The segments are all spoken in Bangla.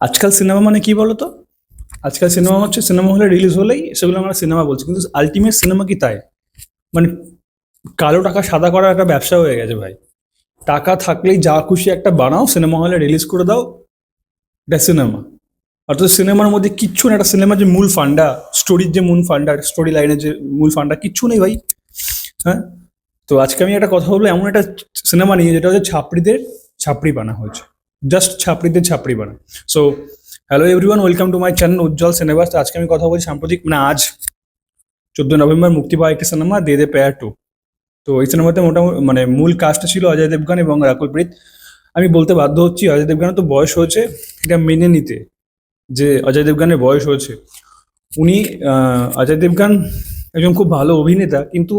আজকাল সিনেমা মানে কি বলতো? আজকাল সিনেমা হচ্ছে, সিনেমা হলে রিলিজ হলেই সেগুলো আমরা সিনেমা বলছি। কিন্তু আলটিমেট সিনেমা কি তাই? মানে কালো টাকা সাদা করার একটা ব্যবসা হয়ে গেছে ভাই। টাকা থাকলেই যা খুশি একটা বানাও, সিনেমা হলে রিলিজ করে দাও, এটা সিনেমা। অর্থাৎ সিনেমার মধ্যে কিচ্ছু না একটা সিনেমার যে মূল ফান্ডা স্টোরির যে মূল ফান্ডা স্টোরি লাইনের যে মূল ফান্ডা, কিচ্ছু নেই ভাই। হ্যাঁ? তো আজকে আমি একটা কথা বলব, এমন একটা সিনেমা নিয়ে যেটা হচ্ছে ছাপড়িদের ছাপড়ি বানা হয়েছে। জাস্ট ছাপড়িদের ছাপড়ি বানা so hello everyone welcome to my channel Ujjwal cinemas তো আজকে আমি কথা বলছি সাম্প্রতিক মানে আজ চোদ্দ নভেম্বর মুক্তি পাওয়া একটি সিনেমা দে দে পেয়ার টু তো এই সিনেমাতে মোটামুটি মানে মূল কাস্টটা ছিল অজয় দেবগান এবং রাকুল প্রীত আমি বলতে বাধ্য হচ্ছি, অজয় দেবগানের তো বয়স হয়েছে, এটা মেনে নিতে, যে অজয় দেবগানের বয়স হয়েছে। উনি অজয় দেবগান একজন খুব ভালো অভিনেতা, কিন্তু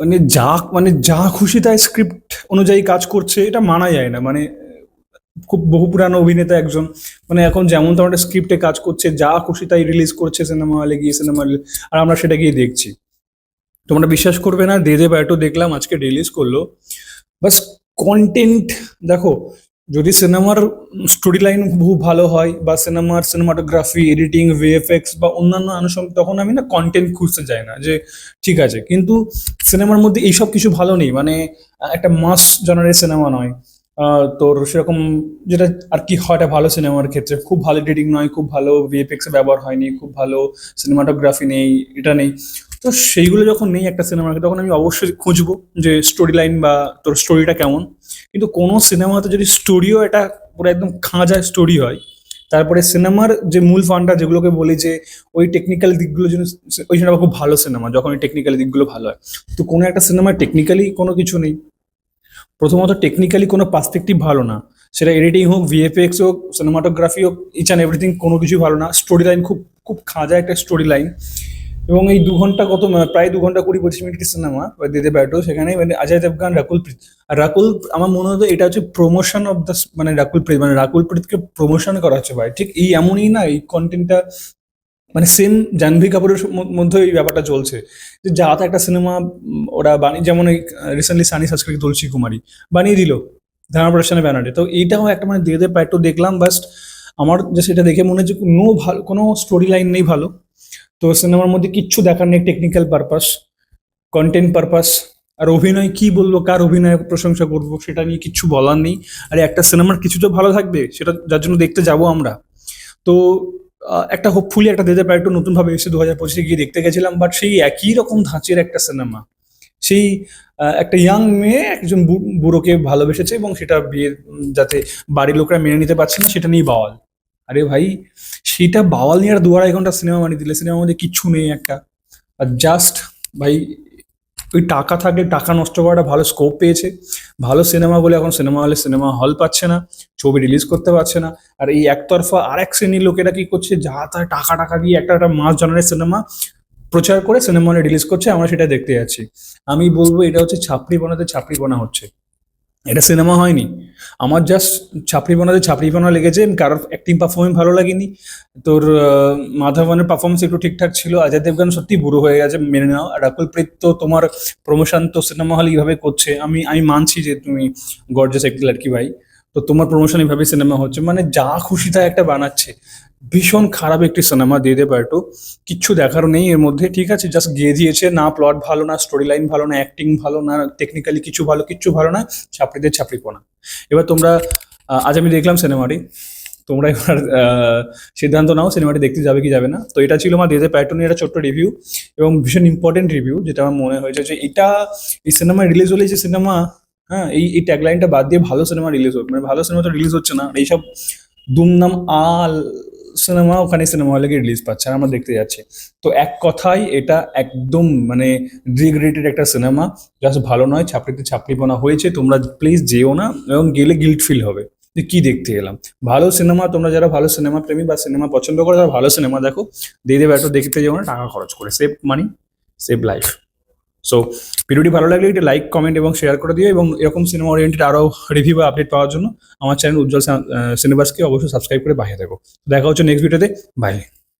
মানে যা মানে যা খুশি তাই স্ক্রিপ্ট অনুযায়ী কাজ করছে, এটা মানা যায় না। মানে খুব বহু পুরানো অভিনেতা একজন। মানে এখন যেমন তেমন একটা স্ক্রিপ্টে কাজ করছে, যা খুশি তাই রিলিজ করছে সিনেমা হলে গিয়ে সিনেমা হলে আর আমরা সেটা গিয়ে দেখছি। তোমরা বিশ্বাস করবে না দে দে ব্যাটো দেখলাম, আজকে রিলিজ করল। বাস কন্টেন্ট দেখো, যদি সিনেমার স্টোরি লাইন খুব ভালো হয় বা সিনেমার সিনেমাটোগ্রাফি এডিটিং ভিএফএক্স বা অন্যান্য আনুষঙ্গিক, তখন আমি না কন্টেন্ট খুঁজতে যাই না যে ঠিক আছে। কিন্তু সিনেমার মধ্যে এইসব কিছু ভালো নেই। মানে একটা মাস জনারের সিনেমা নয়। তোর সেরকম যেটা আর কি হয় একটা ভালো সিনেমার ক্ষেত্রে। খুব ভালো এডিটিং নয়, খুব ভালো ভিএফএক্স ব্যবহার হয়নি, খুব ভালো সিনেমাটোগ্রাফি নেই, এটা নেই। তো সেইগুলো যখন নেই একটা সিনেমার তখন আমি অবশ্যই খুঁজবো যে স্টোরি লাইন বা তোর স্টোরিটা কেমন। কিন্তু কোনো সিনেমাতে যদি স্টোরিও এটা পুরো একদম খাঁজা স্টোরি হয়, তারপরে সিনেমার যে মূল ফান্ডা যেগুলোকে বলি যে ওই টেকনিক্যাল দিকগুলো যেন ওই সিনেমা খুব ভালো সিনেমা যখন ওই টেকনিক্যাল দিকগুলো ভালো হয়। তো কোনো একটা সিনেমায় টেকনিক্যালি কোনো কিছু নেই। প্রথমত টেকনিক্যালি কোনো পার্সপেক্টিভ ভালো না। সেটা এডিটিং হোক ভিএফএক্স হোক সিনেমাটোগ্রাফি হোক ইচ অ্যান্ড এভরিথিং কোনো কিছুই ভালো না। স্টোরি লাইন খুব খুব খাঁজা একটা স্টোরি লাইন এবং এই দু ঘণ্টা কত মানে প্রায় দু ঘণ্টা কুড়ি পঁচিশ মিনিটের সিনেমা দিতে ব্যাটো সেখানে মানে অজয় দেবগান রাকুল প্রীত আর রাকুল আমার মনে হতো এটা হচ্ছে প্রমোশন অফ দ্য মানে রাকুল প্রীত মানে রাকুল প্রীতকে প্রমোশন করা হচ্ছে ভাই। ঠিক এই এমনই না, এই কন্টেন্টটা মানে সেম জাহ্নবী কাপুরের মধ্যে এই ব্যাপারটা চলছে। যে যা তা একটা সিনেমা ওরা বানিয়ে যেমন রিসেন্টলি সানি সাসকে তুলসী কুমারী বানিয়ে দিল, ধারণা প্রদর্শনের ব্যানারে। তো এইটাও একটা মানে দিয়ে দিয়ে প্যাটও দেখলাম বাস্ট আমার যে সেটা দেখে মনে হচ্ছে নো ভালো, কোনো স্টোরি লাইন নেই ভালো। তো সিনেমার মধ্যে কিচ্ছু দেখার নেই টেকনিক্যাল পারপাস কন্টেন্ট পারপাস আর অভিনয় কি বলব, কার অভিনয় প্রশংসা করব সেটা নিয়ে কিচ্ছু বলার নেই। আর একটা সিনেমার কিছু তো ভালো থাকবে, সেটা, যার জন্য দেখতে যাব আমরা। তো একটা হোপফুলি একটা দেদে প্যারেটো নতুন ভাবে এসে দু হাজার পঁচিশে গিয়ে দেখতে গেছিলাম বাট সেই একই রকম ধাঁচের একটা সিনেমা সেই একটা ইয়াং মেয়ে একজন বুড়োকে ভালোবেসেছে এবং সেটা বিয়ে যাতে বাড়ির লোকরা মেনে নিতে পারছে না, সেটা নিয়ে বাওয়াল। আরে ভাই, সেটা বাওয়াল নিয়ে আর দু আড়াই ঘণ্টা সিনেমা বানিয়ে দিলে সিনেমার মধ্যে কিচ্ছু নেই একটা। আর জাস্ট ভাই ওই টাকা থাকলে টাকা নষ্ট করাটা ভালো স্কোপ পেয়েছে। ভালো সিনেমা বলে এখন সিনেমা হলে সিনেমা হল পাচ্ছে না, ছবি রিলিজ করতে পারছে না। আর এই একতরফা আর এক শ্রেণির লোকেরা কি করছে? যা তা টাকা টাকা দিয়ে একটা একটা মাস জনের সিনেমা প্রচার করে সিনেমা হলে রিলিজ করছে, আমরা সেটা দেখতে যাচ্ছি। আমি বলব এটা হচ্ছে ছাপড়ি বনাতে ছাপড়ি বনা হচ্ছে। এটা সিনেমা হয়নি। আমার জাস্ট ছাপড়ি বানাতে ছাপড়ি বানা লেগেছে কারোর অ্যাক্টিং পারফরমেন্স ভালো লাগেনি। তোর মাধবনের পারফরমেন্স একটু ঠিকঠাক ছিল, অজয় দেবগান সত্যি বুড়ো হয়ে গেছে, মেনে নাও। রাকুল প্রীত তো তোমার প্রমোশন তো সিনেমা হল এইভাবে করছে, আমি আমি মানছি যে তুমি গর্জাস একটি লড়কি ভাই, তো তোমার প্রমোশন এইভাবে সিনেমা হচ্ছে। মানে যা খুশি তা একটা বানাচ্ছে। ভীষণ খারাপ একটি সিনেমা দিয়ে দে পারতো কিচ্ছু দেখার নেই এর মধ্যে, ঠিক আছে? জাস্ট গিয়ে দিয়েছে, না প্লট ভালো, না স্টোরি লাইন ভালো, না অ্যাক্টিং ভালো, না টেকনিক্যালি কিছু ভালো, কিচ্ছু ভালো না ছাপড়িদের ছাপড়িপোনা এবার তোমরা আজ আমি দেখলাম সিনেমাটি তোমরা এবার সিদ্ধান্ত নাও সিনেমাটি দেখতে যাবে কি যাবে না। তো এটা ছিল আমার দেজে প্যাটনের একটা ছোট্ট রিভিউ এবং ভীষণ ইম্পর্টেন্ট রিভিউ যেটা আমার মনে হয়েছে যে এটা, এই সিনেমা রিলিজ হলে যে সিনেমা হ্যাঁ এই এই ট্যাগলাইনটা বাদ দিয়ে ভালো সিনেমা রিলিজ হোক। মানে ভালো সিনেমা তো রিলিজ হচ্ছে না। এইসব দুমনাম আল সিনেমা, ওখানে সিনেমা হলে রিলিজ পাচ্ছে, আর আমরা দেখতে যাচ্ছি। তো এক কথায় এটা একদম মানে ডিগ্রেডেড একটা সিনেমা জাস্ট ভালো নয়, ছাপড়িতে ছাপড়িপনা হয়েছে, তোমরা প্লিজ যেও না, এবং গেলে গিল্ট ফিল হবে। যে কি দেখতে এলাম? ভালো সিনেমা, তোমরা যারা ভালো সিনেমা প্রেমী বা সিনেমা পছন্দ করো, তারা ভালো সিনেমা দেখো। দিয়ে দেবে এত দেখতে যেও না, টাকা খরচ করে save money save life so ভিডিওটি ভালো লাগলে এটা লাইক কমেন্ট এবং শেয়ার করে দিও এবং এরকম সিনেমা ওরিয়েন্টেড আরও রিভিউ বা আপডেট পাওয়ার জন্য আমার চ্যানেল উজ্জ্বল সিনেমাসকে অবশ্যই সাবস্ক্রাইব করে বাইরে দেখো দেখা হচ্ছে নেক্সট ভিডিওতে বাই